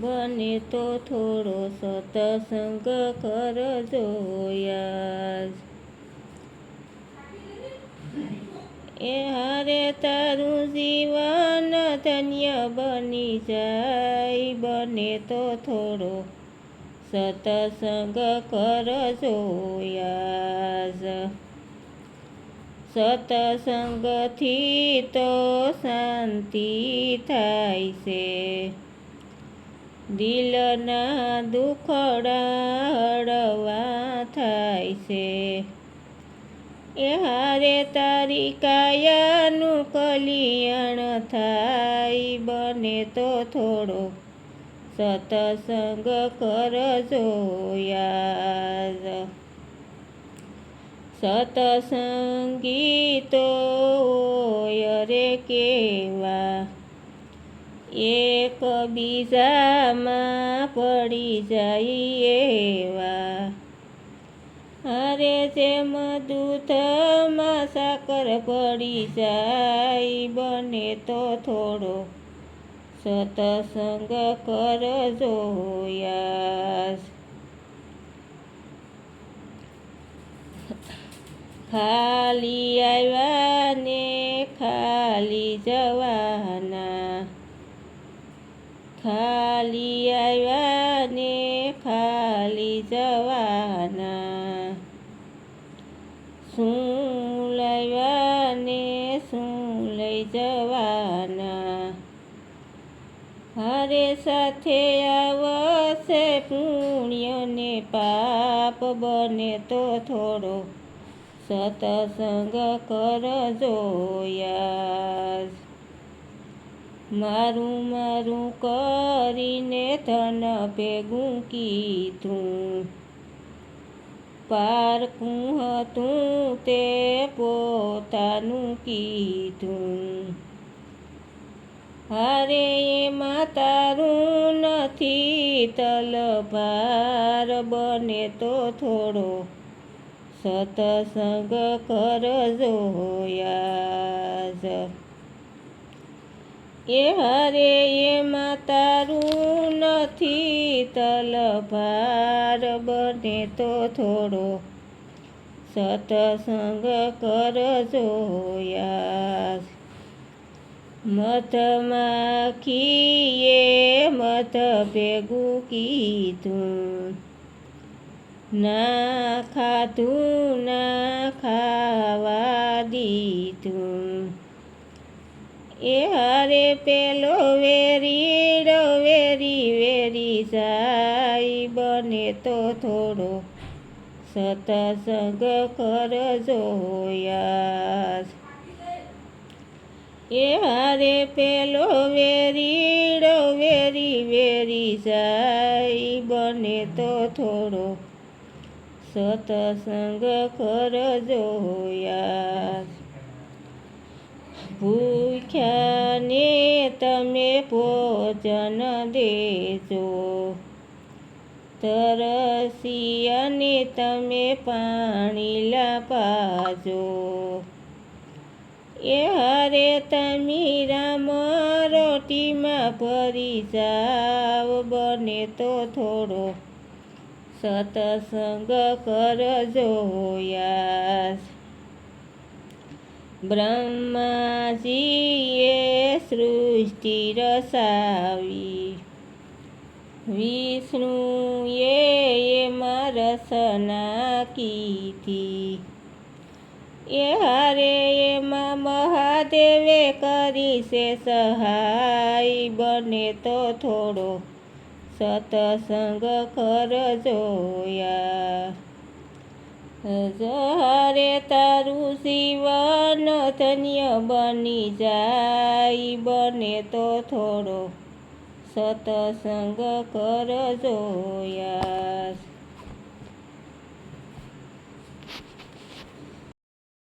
બને તો થોડો સતસંગ કરજો યાર. એ હારે તારું જીવન ધન્ય બની જાય. બને તો થોડો સતસંગ કરજો યાર. સતસંગથી તો શાંતિ થાય છે. દિલના દુખડા થાય છે. એ હારે તારી કાયાનું કલ્યાણ થાય, બને તો થોડો સતસંગ કરજો યાર સતસંગી તો રે કેવા એક બીજામાં પડી જાય અરે જેમ દૂધમાં સાકર પડી જાય, બને તો થોડો સતસંગ કરજો યાસ ખાલી આવ્યા ને ખાલી જવાના. ખાલી આવ્યા ખાલી જવાના. શું લાવ્યા ને શું લઈ જવાના? હરે સાથે આવશે પુણ્ય ને પાપ બને તો થોડો સતસંગ કરજો યાર. મારું મારું કરીને ધન ભેગું કીધું. પારકું હતું તે પોતાનું કીધું. હારે એમાં તારું નથી તલભાર, બને તો થોડો સતસંગ કરજો યાર. એ હારે એમાં તારું નથી તલભાર, બને તો થોડો સતસંગ કરજો યાર. મધમાખીએ મધ ભેગું કીધું. ના ખાધું, ના ખાવા દીધું. એ હારે પેલો વેરીડો, વેરી વેરી સાઈ બને તો થોડો સતસંગ કરજો યાસ એ હારે પેલો વેરીડો, વેરી વેરી સાઈ બને તો થોડો સતસંગ કરજો યાર ભૂખ્યાને તમે ભોજન દેજો. તરસિયાને તમે પાણી લાપાજો એ હારે તમે રામ રોટીમાં ભરી જાવ બને તો થોડો સતસંગ કરજો યાર. બ્રહ્માજીએ સૃષ્ટિ રસાવી. વિષ્ણુએ એમાં રસના કીધી એ હારે એમાં મહાદેવે કરી છે સહાય. બને તો થોડો સતસંગ કરજો યાર જહારે તારું જીવન ધન્ય બની જાય બને તો થોડો સતસંગ કરજો યાર.